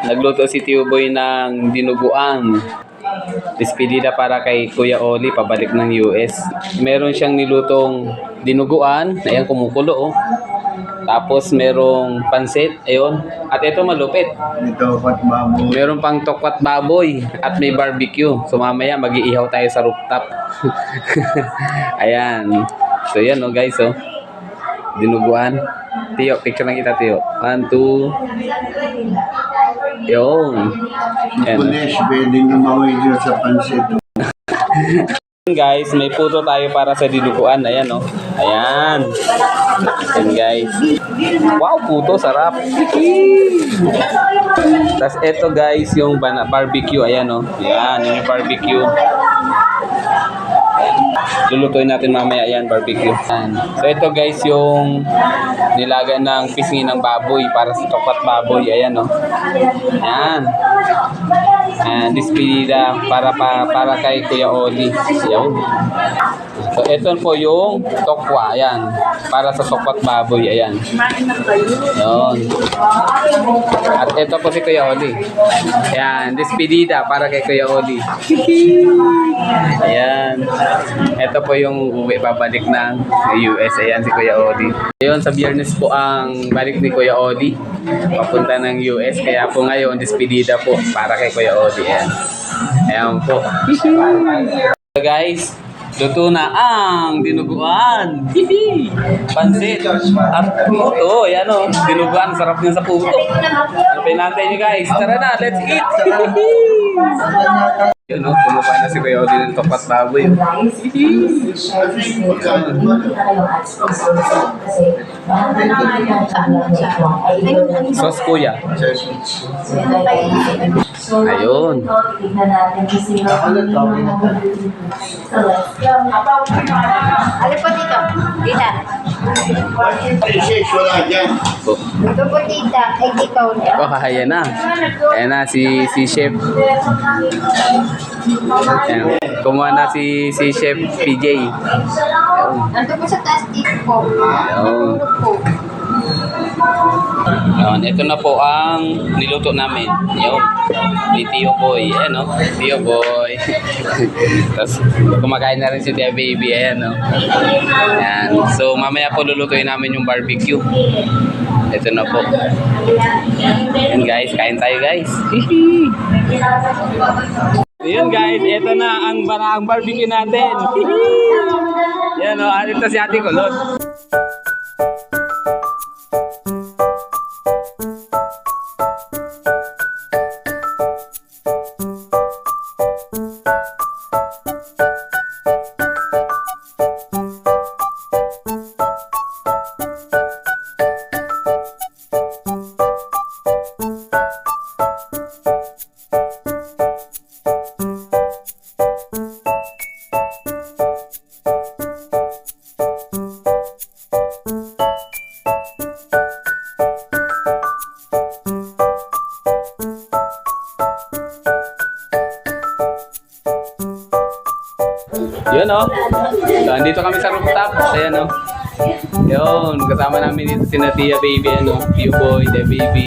Nagluto si Tio Boy ng dinuguan. Despedida para kay Kuya Oli, pabalik ng US. Meron siyang nilutong dinuguan. Ayan, kumukulo oh. Tapos merong pansit, ayun. At ito malupit. Ito, pat babo. Meron pang tokwat baboy at may barbecue. So mamaya mag-iihaw tayo sa rooftop. Ayan. So yan oh guys oh. Dinuguan. Tiyo, picture lang kita Tiyo. One, two. Yun. Pulis, pwede nyo maway dyan sa pansit. Guys, may puto tayo para sa dinuguan. Ayan oh. Ayan. Ayan guys. Wow, puto, sarap. Tapos ito guys, yung barbecue. Ayan oh. Ayan, yun yung barbecue. Lulutuin natin mamaya yan, barbecue. Ayan. So ito guys, yung nilaga ng pisngi ng baboy para sa topat baboy. Ayan oh. Ayan. Ayan, despedida para pa, para kay Kuya Oli. Ayan. So ito po yung tokwa. Ayan. Para sa topat baboy. Ayan. Ayan. At ito po si Kuya Oli. Ayan, despedida para kay Kuya Oli. Ayan. Ito po yung uwi babalik ng US. Ayan si Kuya Oli. Ngayon sa biyernes po ang balik ni Kuya Oli. Papunta ng US. Kaya po ngayon, despedida po para kay Kuya Oli. Ayan. Ayan po. So guys, luto na ang dinuguan. Hihi! Pansit at puto. Ayan o, dinuguan. Sarap niya sa puto. Ano pinantay niyo guys? Tara na, let's eat! Hihi! Yun o, kumukuha na si Kuya Oli ng topat baboy. Sos kuya. Ayun. Po dito? Oh, Ito po tita. Ay, dito. oh ayan na. Ayan na si si Chef. Ayan. Kumuha na si si Chef PJ. Nandun po sa dito po. Ayun. Ito na po ang niluto namin. Ayun. Ni Tio Boy. Ayan o. Tio Boy. Tapos kumakain na rin si Tia Baby. Ayan o. Ayan. So mamaya po lulutuin namin yung barbecue. Ito na po. Ayan guys. Kain tayo guys. Ayun guys, ito na ang baraang barbecue natin. Yan o, oh, ito si Ate Kulot. Yun o. So, andito kami sa rooftop. Ayan o. Yun, kasama namin dito si Natia Baby, ano, Pew Boy, The Baby.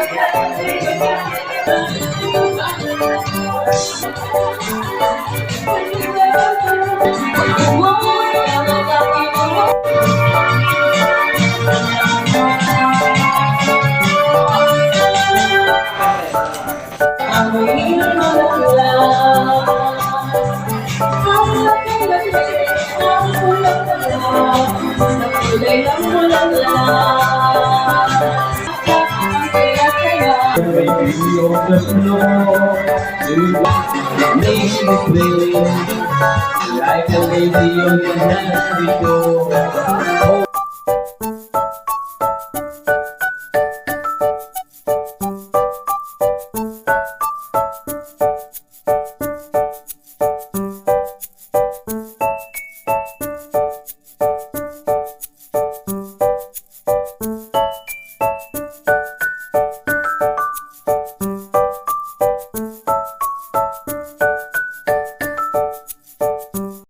Like a lady on the night before. Oh.